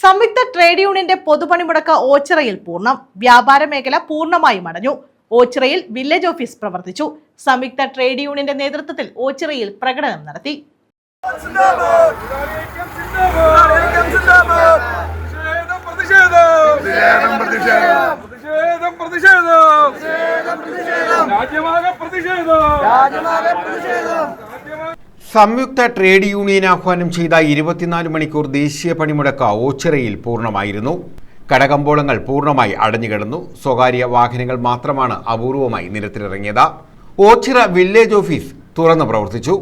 സംയുക്ത ട്രേഡ് യൂണിയന്റെ പൊതുപണിമുടക്ക് ഓച്ചിറയിൽ പൂർണം. വ്യാപാര മേഖല പൂർണമായും അടഞ്ഞു ഓച്ചിറയിൽ വില്ലേജ് ഓഫീസ് പ്രവർത്തിച്ചു. സംയുക്ത ട്രേഡ് യൂണിയന്റെ നേതൃത്വത്തിൽ ഓച്ചിറയിൽ പ്രകടനം നടത്തി. പ്രതിഷേധം. സംയുക്ത ട്രേഡ് യൂണിയൻ ആഹ്വാനം ചെയ്ത ഇരുപത്തിനാല് മണിക്കൂർ ദേശീയ പണിമുടക്ക് ഓച്ചിറയിൽ പൂർണമായിരുന്നു. കടകമ്പോളങ്ങൾ പൂർണമായി അടഞ്ഞുകിടന്നു. സ്വകാര്യ വാഹനങ്ങൾ മാത്രമാണ് അപൂർവമായി നിരത്തിലിറങ്ങിയത്. ഓച്ചിറ വില്ലേജ് ഓഫീസ് തുറന്നു പ്രവർത്തിച്ചു.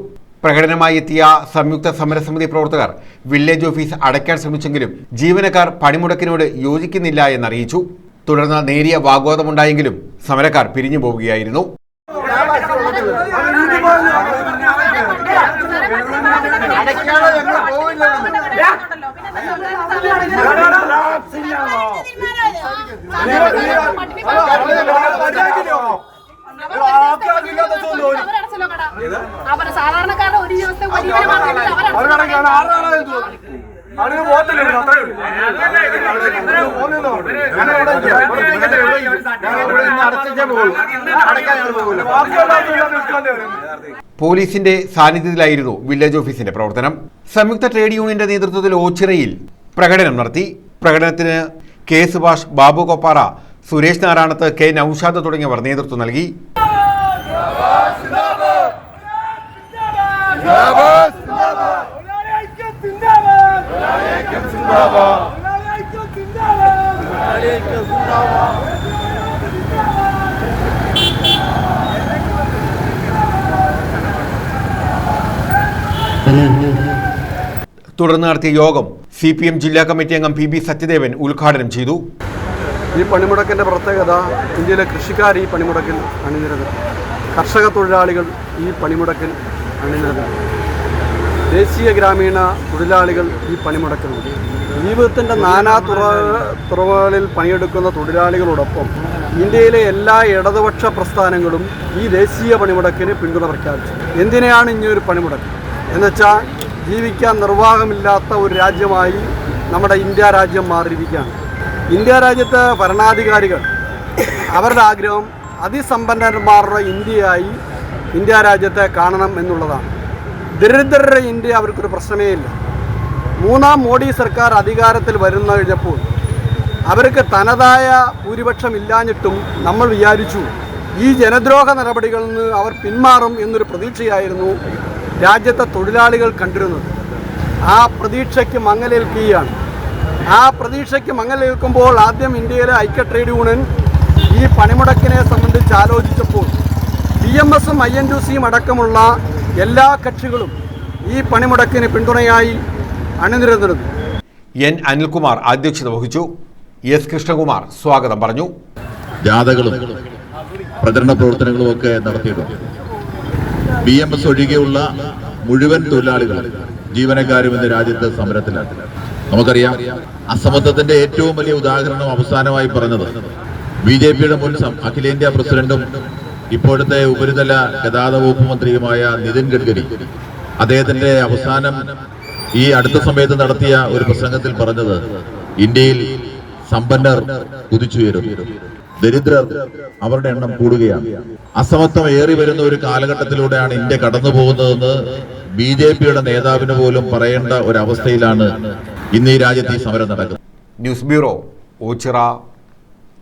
പ്രകടനമായി എത്തിയ സംയുക്ത സമരസമിതി പ്രവർത്തകർ വില്ലേജ് ഓഫീസ് അടയ്ക്കാൻ ശ്രമിച്ചെങ്കിലും ജീവനക്കാർ പണിമുടക്കിനോട് യോജിക്കുന്നില്ല എന്നറിയിച്ചു. തുടർന്ന് നേരിയ വാഗ്വാദമുണ്ടായെങ്കിലും സമരക്കാർ പിരിഞ്ഞു പോവുകയായിരുന്നു അവരെ സാധാരണക്കാരുടെ ഒരു ദിവസത്തെ വരുമാനം മാത്രമല്ല അത്രേ വരും. പോലീസിന്റെ സാന്നിധ്യത്തിലായിരുന്നു വില്ലേജ് ഓഫീസിന്റെ പ്രവർത്തനം സംയുക്ത ട്രേഡ് യൂണിയന്റെ നേതൃത്വത്തിൽ ഓച്ചിറയിൽ പ്രകടനം നടത്തി പ്രകടനത്തിന് കെ സുഭാഷ് ബാബു കൊപ്പാറ സുരേഷ് നാരായണത്ത് കെ നൌഷാദ് തുടങ്ങിയവർ നേതൃത്വം നൽകി തുടർന്ന് നടത്തിയ യോഗം സി പി എം ജില്ലാ കമ്മിറ്റി അംഗം പി ബി സത്യദേവൻ ഉദ്ഘാടനം ചെയ്തു. ഈ പണിമുടക്കിന്റെ പ്രത്യേകത ഇന്ത്യയിലെ കൃഷിക്കാർ ഈ പണിമുടക്കിൽ അണിനിരത് കർഷക തൊഴിലാളികൾ ഈ പണിമുടക്കിൽ അണിനിരത് ദേശീയ ഗ്രാമീണ തൊഴിലാളികൾ ഈ പണിമുടക്കിലുണ്ട് ജീവിതത്തിന്റെ നാനാ തുറ തുറകളിൽ പണിയെടുക്കുന്ന തൊഴിലാളികളോടൊപ്പം ഇന്ത്യയിലെ എല്ലാ ഇടതുപക്ഷ പ്രസ്ഥാനങ്ങളും ഈ ദേശീയ പണിമുടക്കിന് പിന്തുണ പ്രഖ്യാപിച്ചു. എന്തിനാണ് ഒരു പണിമുടക്ക്? എന്നുവെച്ചാൽ ജീവിക്കാൻ നിർവാഹമില്ലാത്ത ഒരു രാജ്യമായി നമ്മുടെ ഇന്ത്യ രാജ്യം മാറിയിരിക്കുകയാണ്. ഇന്ത്യ രാജ്യത്തെ ഭരണാധികാരികൾ അവരുടെ ആഗ്രഹം അതിസമ്പന്നന്മാരുടെ ഇന്ത്യയായി ഇന്ത്യ രാജ്യത്തെ കാണണം എന്നുള്ളതാണ്. ദരിദ്രരുടെ ഇന്ത്യ അവർക്കൊരു പ്രശ്നമേ ഇല്ല. മൂന്നാം മോഡി സർക്കാർ അധികാരത്തിൽ വരുന്ന കഴിഞ്ഞപ്പോൾ അവർക്ക് തനതായ ഭൂരിപക്ഷം ഇല്ലാഞ്ഞിട്ടും നമ്മൾ വിചാരിച്ചു ഈ ജനദ്രോഹ നടപടികളിൽ നിന്ന് അവർ പിന്മാറും എന്നൊരു പ്രതീക്ഷയായിരുന്നു രാജ്യത്തെ തൊഴിലാളികൾ കണ്ടിരുന്നത്. ആ പ്രതീക്ഷയ്ക്ക് മങ്ങലേൽക്കുകയാണ്. ആ പ്രതീക്ഷയ്ക്ക് മങ്ങലേൽക്കുമ്പോൾ ആദ്യം ഇന്ത്യയിലെ ഐക്യ ട്രേഡ് യൂണിയൻ ഈ പണിമുടക്കിനെ സംബന്ധിച്ച് ആലോചിച്ചപ്പോൾ ബി എം എസും ഐ എൻ ടു സിയും അടക്കമുള്ള എല്ലാ കക്ഷികളും ഈ പണിമുടക്കിന് പിന്തുണയായി അണിനിരന്നിരുന്നു. എൻ അനിൽകുമാർ അധ്യക്ഷത വഹിച്ചു. എസ് കൃഷ്ണകുമാർ സ്വാഗതം പറഞ്ഞു. ജാഥകളും പ്രചരണ പ്രവർത്തനങ്ങളും ഒക്കെ നടത്തിയിട്ടുണ്ട്. ബി എം എസ് ഒഴികെയുള്ള മുഴുവൻ തൊഴിലാളികളും ജീവനക്കാരും ഇന്ന് രാജ്യത്ത് സമരത്തിലാണ്. നമുക്കറിയാം അസമത്വത്തിന്റെ ഏറ്റവും വലിയ ഉദാഹരണം അവസാനമായി പറഞ്ഞത് ബി ജെ പിയുടെ മുൻ അഖിലേന്ത്യാ പ്രസിഡന്റും ഇപ്പോഴത്തെ ഉപരിതല ഗതാഗത വകുപ്പ് മന്ത്രിയുമായ നിതിൻ ഗഡ്കരി. അദ്ദേഹത്തിന്റെ അവസാനം ഈ അടുത്ത സമയത്ത് നടത്തിയ ഒരു പ്രസംഗത്തിൽ പറഞ്ഞത് ഇന്ത്യയിൽ സമ്പന്നർ കുതിച്ചുയരും ദരിദ്രർ അവരുടെ എണ്ണം കൂടുകയാണ്. അസമത്വം ഏറി വരുന്ന ഒരു കാലഘട്ടത്തിലൂടെയാണ് ഇന്ത്യ കടന്നു പോകുന്നതെന്ന് ബി ജെ പിയുടെ നേതാവിന് പോലും പറയേണ്ട ഒരവസ്ഥയിലാണ് ഇന്ന് ഈ രാജ്യത്ത് ഈ സമരം നടക്കുന്നത്. News bureau Ochira